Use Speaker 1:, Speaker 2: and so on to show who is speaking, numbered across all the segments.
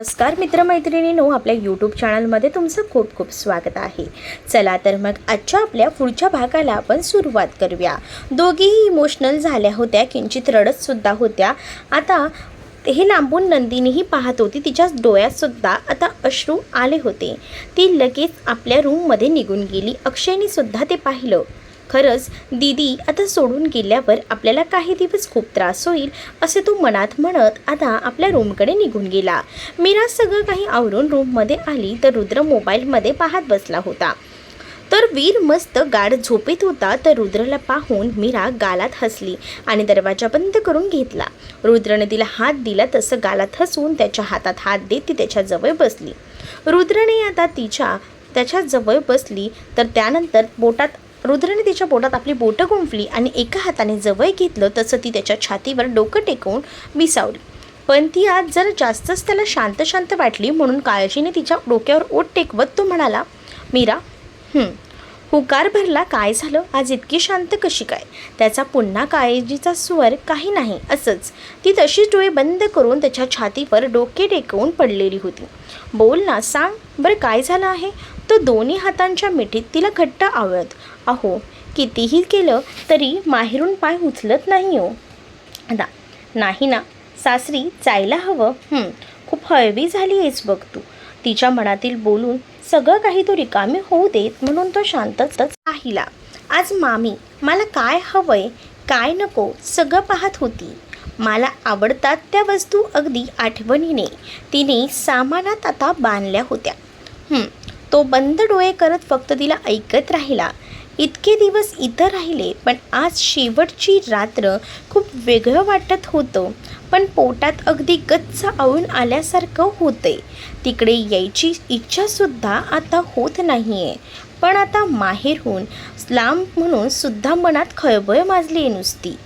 Speaker 1: नमस्कार मित्रमैत्रिणींनो आपल्या यूट्यूब चॅनलमध्ये तुमचं खूप खूप स्वागत आहे. चला तर मग आजच्या आपल्या पुढच्या भागाला आपण सुरुवात करूया. दोघीही इमोशनल झाल्या होत्या किंचित रडतसुद्धा होत्या. आता हे लांबून नंदिनीही पाहत होती तिच्या डोळ्यातसुद्धा आता अश्रू आले होते. ती लगेच आपल्या रूममध्ये निघून गेली. अक्षयनीसुद्धा ते पाहिलं. खरंच दीदी आता सोडून गेल्यावर आपल्याला काही दिवस खूप त्रास होईल असे तो मनात म्हणत आता आपल्या रूमकडे निघून गेला. मीरा सगळं काही आवरून रूममध्ये आली तर रुद्र मोबाईलमध्ये पाहत बसला होता. तर वीर मस्त गाढ झोपेत होता तर रुद्रला पाहून मीरा गालात हसली आणि दरवाजा बंद करून घेतला. रुद्रने तिला हात दिला तसं गालात हसून त्याच्या हातात हात देत ती त्याच्याजवळ बसली. रुद्रने आता तिच्या त्याच्याजवळ बसली तर त्यानंतर बोटात रुद्रने तिच्या बोटात आपली बोटं गुंफली आणि एका हाताने जवळ घेतलं तसं ती त्याच्या छातीवर डोकं टेकवून विसावली. पण ती आज जरा जास्तच त्याला शांत शांत वाटली म्हणून काळजीने तिच्या डोक्यावर ओट टेकवत तो म्हणाला मीरा हुकार भरला काय झालं? आज इतकी शांत कशी काय? त्याचा पुन्हा काळजीचा स्वर काही नाही असंच. ती तशीच डोळे बंद करून त्याच्या छातीवर डोके टेकवून पडलेली होती. बोल ना सांग बरं काय झालं आहे? तो दोन्ही हातांच्या मिठीत तिला घट्ट आवळत अहो कितीही केलं तरी माहेरून पाय उचलत नाही हो. दा नाही ना सासरी जायला हवं. खूप हळवी झाली आहेस बघ तू. तिच्या मनातील बोलून सगळं काही तो रिकामी होऊ देत म्हणून तो शांतच राहिला. आज मामी मला काय हवंय काय नको सगळं पाहत होती. मला आवडतात त्या वस्तू अगदी आठवणीने. तिने सामानात आता बांधल्या होत्या. तो बंद डोळे करत फक्त तिला ऐकत राहिला. इतके दिवस इथं राहिले पण आज शेवटची रात्र खूप वेगळं वाटत होतं. पण पोटात अगदी गच्च आवून आल्यासारखं होते तिकडे यायची इच्छासुद्धा आता होत नाही आहे पण आता माहेरहून लांब म्हणून सुद्धा मनात खळबळ माजली आहे नुसती.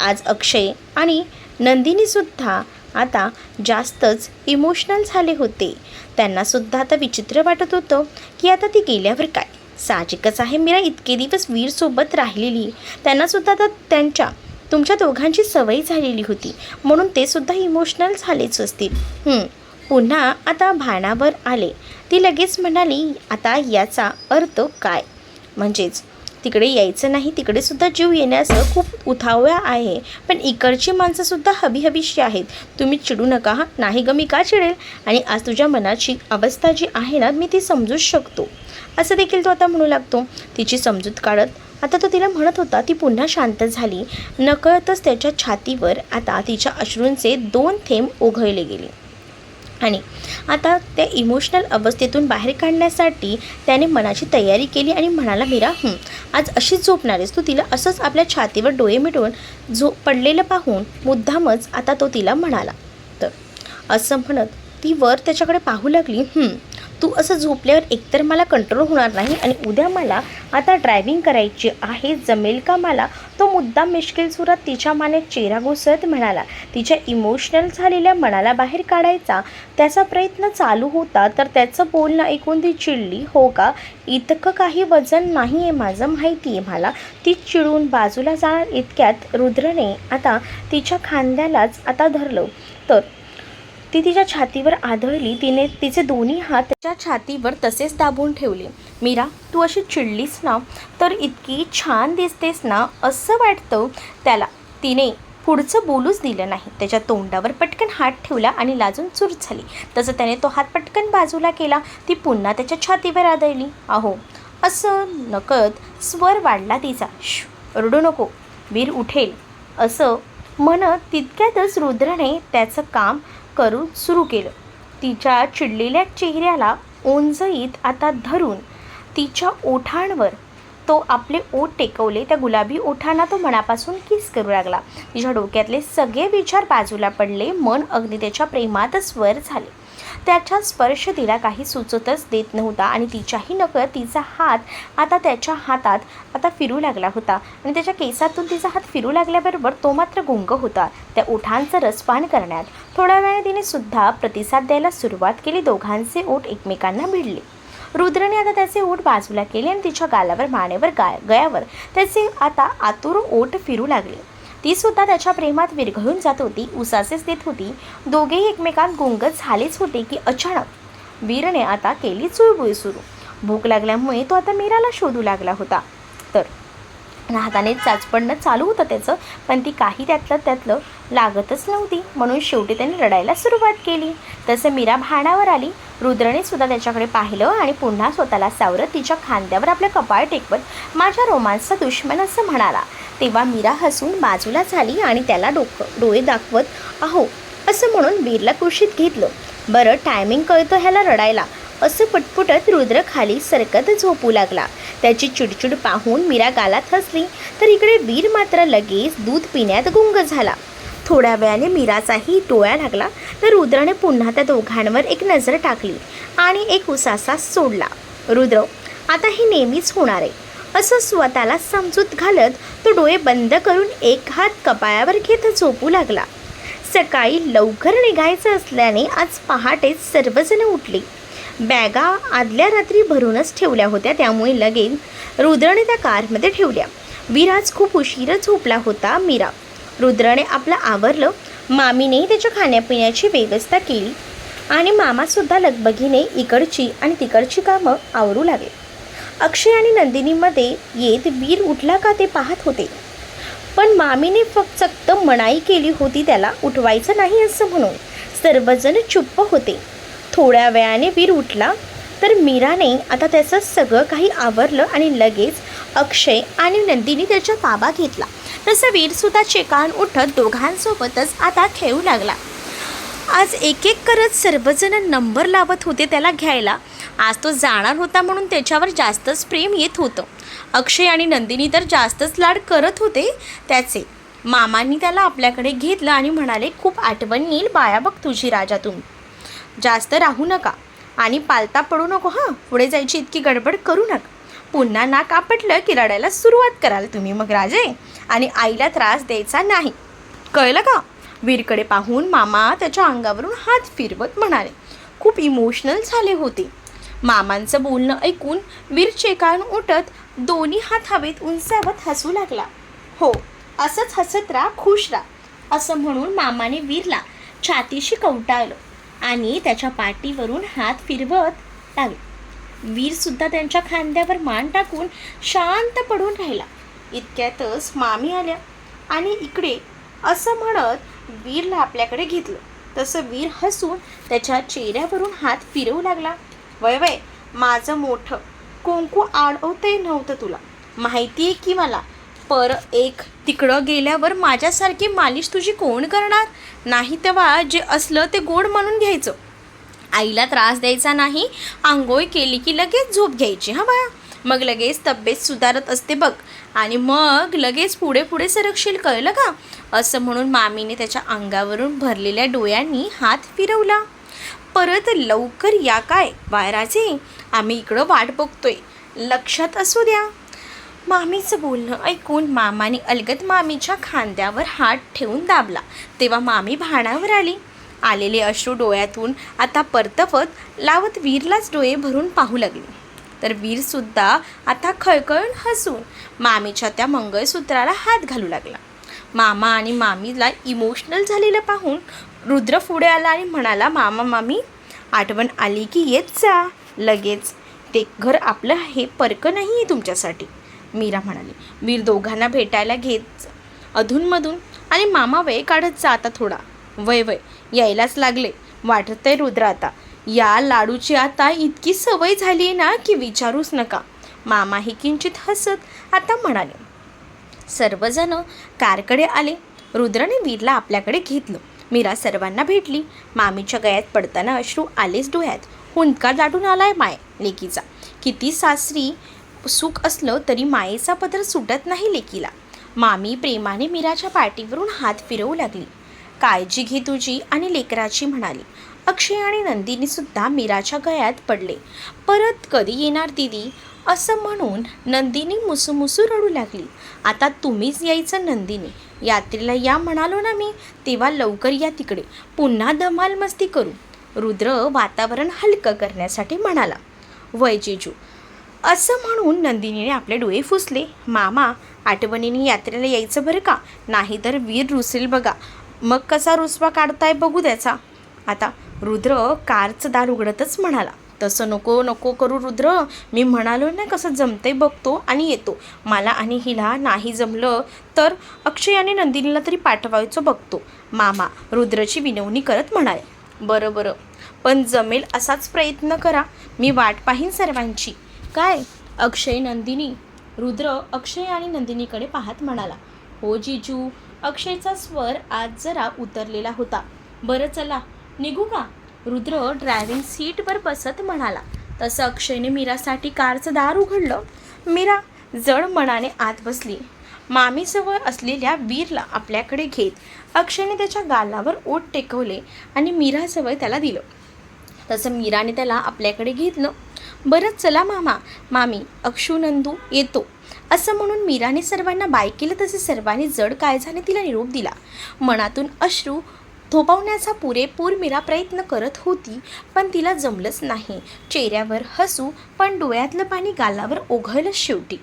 Speaker 1: आज अक्षय आणि नंदिनीसुद्धा आता जास्तच इमोशनल झाले होते. त्यांनासुद्धा आता विचित्र वाटत होतं की आता ती गेल्यावर काय? साहजिकच आहे. मीरा इतके दिवस वीरसोबत राहिलेली. त्यांनासुद्धा आता त्यांच्या तुमच्या दोघांची सवय झालेली होती. म्हणून ते सुद्धा इमोशनल झालेच असतील. पुन्हा आता भानावर आले. ती लगेच म्हणाली आता याचा अर्थ काय? म्हणजेच तिकडे यायचं नाही तिकडे सुद्धा जीव येण्याचं खूप उथाव्या आहे. पण इकडची माणसंसुद्धा हबीहबीशी आहेत. तुम्ही चिडू नका हा? नाही ग मी का चिडेल? आणि आज तुझ्या मनाची अवस्था जी आहे ना मी ती समजूच शकतो. असं देखील तो आता म्हणू लागतो. तिची समजूत काढत आता तो तिला म्हणत होता ती पुन्हा शांत झाली. नकळतच त्याच्या छातीवर आता तिच्या अश्रूंचे दोन थेंब ओघळले गेले. आणि आता त्या इमोशनल अवस्थेतून बाहेर काढण्यासाठी त्याने मनाची तयारी केली आणि म्हणाला मीरा आज अशीच झोपणार आहेस तू तिला असंच आपल्या छातीवर डोळे मिटवून झो पडलेलं पाहून मुद्दामच आता तो तिला म्हणाला. तर असं म्हणत ती वर त्याच्याकडे पाहू लागली. तू असं झोपल्यावर एकतर मला कंट्रोल होणार नाही आणि उद्या मला आता ड्रायव्हिंग करायची आहे जमेल का मला? तो मुद्दा मिश्किल सुरात तिच्या माने चेहरा घुसळत म्हणाला. तिच्या इमोशनल झालेल्या मनाला बाहेर काढायचा त्याचा प्रयत्न चालू होता तर त्याचं बोलणं ऐकून ती चिडली. हो का? इतकं काही वजन नाही आहे माझं माहिती आहे मला. ती चिडून बाजूला जाणार इतक्यात रुद्रने आता तिच्या खांद्यालाच आता धरलं. तर ती तिच्या छातीवर आदळली तिने तिचे दोन्ही हात त्याच्या छातीवर तसेच दाबून ठेवले. मीरा तू अशी चिडलीस ना तर इतकी छान दिसतेस ना असं वाटतं त्याला तिने पुढचं बोलूच दिलं नाही. त्याच्या तोंडावर पटकन हात ठेवला आणि लाजून चूर झाली. तसं त्याने तो हात पटकन बाजूला केला. ती पुन्हा त्याच्या छातीवर आदळली. अहो असं नकळत स्वर वाढला तिचा. "श्श, रडू नको. वीर उठेल. असं म्हणत तितक्यातच रुद्राने त्याचं काम करू सुरू केलं. तिच्या चिडलेल्या चेहऱ्याला ओंजईत आता धरून तिच्या ओठांवर तो आपले ओठ टेकवले त्या गुलाबी ओठांना तो मनापासून किस करू लागला. तिच्या डोक्यातले सगळे विचार बाजूला पडले मन अगदी त्याच्या प्रेमातच वर झाले. त्याच्या स्पर्श तिला काही सुचतच देत नव्हता आणि तिच्याही नकळत तिचा हात आता त्याच्या हातात आता फिरू लागला होता. आणि त्याच्या केसातून तिचा हात फिरू लागल्याबरोबर तो मात्र गुंग होता. त्या ओठांचं रसपान करण्यात थोड्या वेळाने तिने सुद्धा प्रतिसाद द्यायला सुरुवात केली. दोघांचे ओठ एकमेकांना भिडले रुद्रने आता त्याचे ओठ बाजूला केले आणि तिच्या गालावर मानेवर गाय गळ्यावर त्याचे आता आतुर ओठ फिरू लागले. ती सुद्धा त्याच्या प्रेमात विरघळून जात होती उसासेच देत होती. दोघेही एकमेकांत गुंगत झालेच होते की अचानक वीरने आता केली चुळबुळ सुरू. भूक लागल्यामुळे तो आता मीराला शोधू लागला होता. तर हाताने चाचपडणं चालू होतं त्याचं पण ती काही त्यातलं त्यातलं लागतच नव्हती. म्हणून शेवटी त्याने रडायला सुरुवात केली. तसं मीरा भाणावर आली. रुद्रने सुद्धा त्याच्याकडे पाहिलं आणि पुन्हा स्वतःला सावरत तिच्या खांद्यावर आपलं कपाळ टेकवत माझ्या रोमांसचा दुश्मन असं म्हणाला. तेव्हा मीरा हसून बाजूला झाली आणि त्याला डोकं डोळे दाखवत अहो असं म्हणून वीरला कुशीत घेतलं. बरं टायमिंग कळतं ह्याला रडायला. असं पटपुटत रुद्र खाली सरकत झोपू लागला. त्याची चिडचिड पाहून मीरा गालात हसली. तर इकडे वीर मात्र लगेच दूध पिण्यात गुंग झाला. थोड्या वेळाने मीराचाही डोळा लागला तर रुद्रने पुन्हा त्या दोघांवर एक नजर टाकली आणि एक उसासा सोडला. रुद्र आता हे नेहमीच होणार आहे. असं स्वतःला समजूत घालत तो डोळे बंद करून एक हात कपाळावर घेत झोपू लागला. सकाळी लवकर निघायचं असल्याने आज पहाटेच सर्वजण उठली. बॅगा आदल्या रात्री भरूनच ठेवल्या होत्या त्यामुळे लगेच रुद्रने त्या कारमध्ये ठेवल्या. विराज खूप उशीरच झोपला होता मीरा. रुद्राने आपलं आवरलं. मामीनेही त्याच्या खाण्यापिण्याची व्यवस्था केली. आणि मामासुद्धा लगबगीने इकडची आणि तिकडची कामं आवरू लागले. अक्षय आणि नंदिनीमध्ये येत वीर उठला का ते पाहत होते. पण मामीने फक्त मनाई केली होती त्याला उठवायचं नाही असं म्हणून. सर्वजण चुप्प होते. थोड्या वेळाने वीर उठला. तर मीराने आता त्याचं सगळं काही आवरलं आणि लगेच अक्षय आणि नंदिनी त्याचा ताबा घेतला. तसं वीरसुद्धा चेकान उठत दोघांसोबतच आता खेळू लागला. आज एक एक करत सर्वजण नंबर लावत होते त्याला घ्यायला. आज तो जाणार होता म्हणून त्याच्यावर जास्तच प्रेम येत होतं. अक्षय आणि नंदिनी तर जास्तच लाड करत होते त्याचे. मामांनी त्याला आपल्याकडे घेतलं आणि म्हणाले खूप आठवण येईल बाया बघ तुझी राजा तुम्ही जास्त राहू नका. आणि पालता पडू नको हां. पुढे जायची इतकी गडबड करू नका. पुन्हा नाक आपटलं की रडायला सुरुवात कराल तुम्ही मग राजे. आणि आईला त्रास द्यायचा नाही. कळलं का? वीरकडे पाहून मामा त्याच्या अंगावरून हात फिरवत म्हणाले. खूप इमोशनल झाले होते. मामांचं बोलणं ऐकून वीर चेकाळून उठत दोन्ही हात हवेत उंचावत हसू लागला. हो असंच हसत राहा खुश राहा असं म्हणून मामाने वीरला छातीशी कवटाळलं आणि त्याच्या पाठीवरून हात फिरवत लागले वीरसुद्धा त्यांच्या खांद्यावर मान टाकून शांत पडून राहिला. इतक्यातच मामी आल्या आणि इकडे असं म्हणत वीरला आपल्याकडे घेतलं. तसं वीर हसून त्याच्या चेहऱ्यावरून हात फिरवू लागला. वय वय माझं मोठं. कुंकू आडवते नव्हतं तुला. माहिती आहे की मला? पर एक तिकडं गेल्यावर माझ्यासारखी मालिश तुझी कोण करणार? नाही तेव्हा जे असलं ते गोड म्हणून घ्यायचं. आईला त्रास द्यायचा नाही. आंघोळ केली की लगेच झोप घ्यायची हां बाळा. मग लगेच तब्येत सुधारत असते बघ. आणि मग लगेच पुढे पुढे सरकशील कळलं का? असं म्हणून मामीने त्याच्या अंगावरून भरलेल्या डोळ्यांनी हात फिरवला. परत लवकर या काय? वायराचे आम्ही इकडं वाट बघतोय. लक्षात असू द्या. मामीचं बोलणं ऐकून मामाने अलगत मामीच्या खांद्यावर हात ठेवून दाबला. तेव्हा मामी भाणावर आली. आलेले अश्रू डोळ्यातून आता परतवत लावत वीरलाच डोळे भरून पाहू लागले. तर वीरसुद्धा आता खळखळून हसून मामीच्या त्या मंगळसूत्राला हात घालू लागला. मामा आणि मामीला इमोशनल झालेलं पाहून रुद्र पुढे आला आणि म्हणाला मामा मामी आठवण आली की येत जा. लगेच. ते घर आपलं हे परक नाही आहे तुमच्यासाठी. मीरा म्हणाली. वीर दोघांना भेटायला घेत अधूनमधून आणि मामा वेळ काढत जा आता थोडा. वय वय. यायलाच लागले. वाटतंय रुद्र आता. या लाडूची आता इतकी सवय झाली आहे ना की विचारूच नका. मामाही किंचित हसत आता म्हणाले सर्वजण कारकडे आले. रुद्रने वीरला आपल्याकडे घेतलं. मीरा सर्वांना भेटली. मामीच्या गळ्यात पडताना अश्रू आलेच डोळ्यात. हुंदका दाटून आलाय माय लेकीचा. किती सासरी सुख असलं तरी मायेचा पदर सुटत नाही लेकीला. मामी प्रेमाने मीराच्या पाठीवरून हात फिरवू लागली. काळजी घे तुझी आणि लेकराची म्हणाली. अक्षय आणि नंदिनीसुद्धा मीराच्या गळ्यात पडले. परत कधी येणार दिदी? असं म्हणून नंदिनी मुसूमुसू रडू लागली. आता तुम्हीच यायचं नंदिनी. यात्रेला या म्हणालो ना मी तेव्हा लवकर या तिकडे. पुन्हा धमाल मस्ती करू. रुद्र वातावरण हलकं करण्यासाठी म्हणाला. वय जेजू. असं म्हणून नंदिनीने आपले डोळे फुसले. मामा आठवणीने यात्रेला यायचं बरं का? नाहीतर वीर रुसेल बघा. मग कसा रुसवा काढताय बघू त्याचा. आता रुद्र कारचं दार उघडतच म्हणाला. तसं नको नको करू रुद्र. मी म्हणालो ना कसं जमतंय बघतो आणि येतो. मला आणि हिला नाही जमलं तर अक्षय आणि नंदिनीला तरी पाठवायचं बघतो. मामा रुद्रची विनवणी करत म्हणाले. बरं बरं. पण जमेल असाच प्रयत्न करा. मी वाट पाहीन सर्वांची. काय? अक्षय नंदिनी. रुद्र अक्षय आणि नंदिनीकडे पाहत म्हणाला. हो जिजू. अक्षयचा स्वर आज जरा उतरलेला होता. बरं चला. निघू का? रुद्र ड्रायव्हिंग सीटवर बसत म्हणाला. तसं अक्षयने मीरासाठी कारचं दार उघडलं. मीरा जड मनाने आत बसली. मामीजवळ असलेल्या वीरला आपल्याकडे घेत अक्षयने त्याच्या गालावर ओठ टेकवले आणि मीराजवळ त्याला दिलं. तसं मीराने त्याला आपल्याकडे घेतलं. बरं चला मामा. मामी अक्षुनंदू येतो. असं म्हणून मीराने सर्वांना बाय केलं. तसे सर्वांनी जड काळजाने तिला निरोप दिला. मनातून अश्रू थोपवण्याचा पुरेपूर मीरा प्रयत्न करत होती पण तिला जमलंच नाही. चेहऱ्यावर हसू पण डोळ्यातलं पाणी गालावर ओघळलं शेवटी.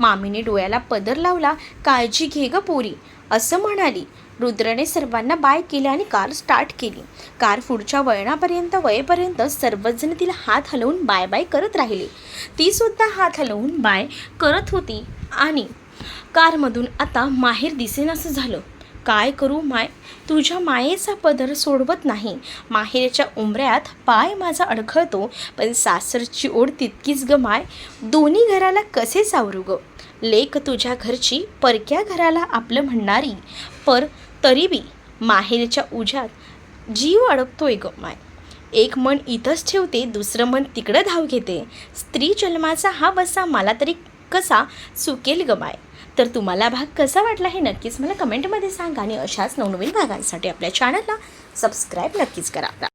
Speaker 1: मामीने डोळ्याला पदर लावला काळजी घे ग पोरी असं म्हणाली. रुद्रने सर्वांना बाय केले आणि कार स्टार्ट केली. कार पुढच्या वळणापर्यंत वयेपर्यंत सर्वजण तिला हात हलवून बाय बाय करत राहिले. ती सुद्धा हात हलवून बाय करत होती आणि कारमधून आता माहेर दिसेनासं झालं. काय करू माय? तुझ्या मायेचा पदर सोडवत नाही. माहेरच्या उंबऱ्यात पाय माझा अडखळतो पण सासरची ओढ तितकीच ग माय. दोन्ही घराला कसे सावरू ग? लेक तुझ्या घरची परक्या घराला आपलं म्हणणारी. पर तरी बी माहेरच्या उज्यात जीव अडकतोय ग माय. एक मन इथंच ठेवते दुसरं मन तिकडं धाव घेते. स्त्री जन्माचा हा बसा मला तरी कसा सुकेल गमाय तर तुम्हाला भाग कसा वाटला हे नक्कीच मला कमेंटमध्ये सांगा आणि अशाच नवनवीन भागांसाठी आपल्या चॅनलला सबस्क्राईब नक्कीच करा.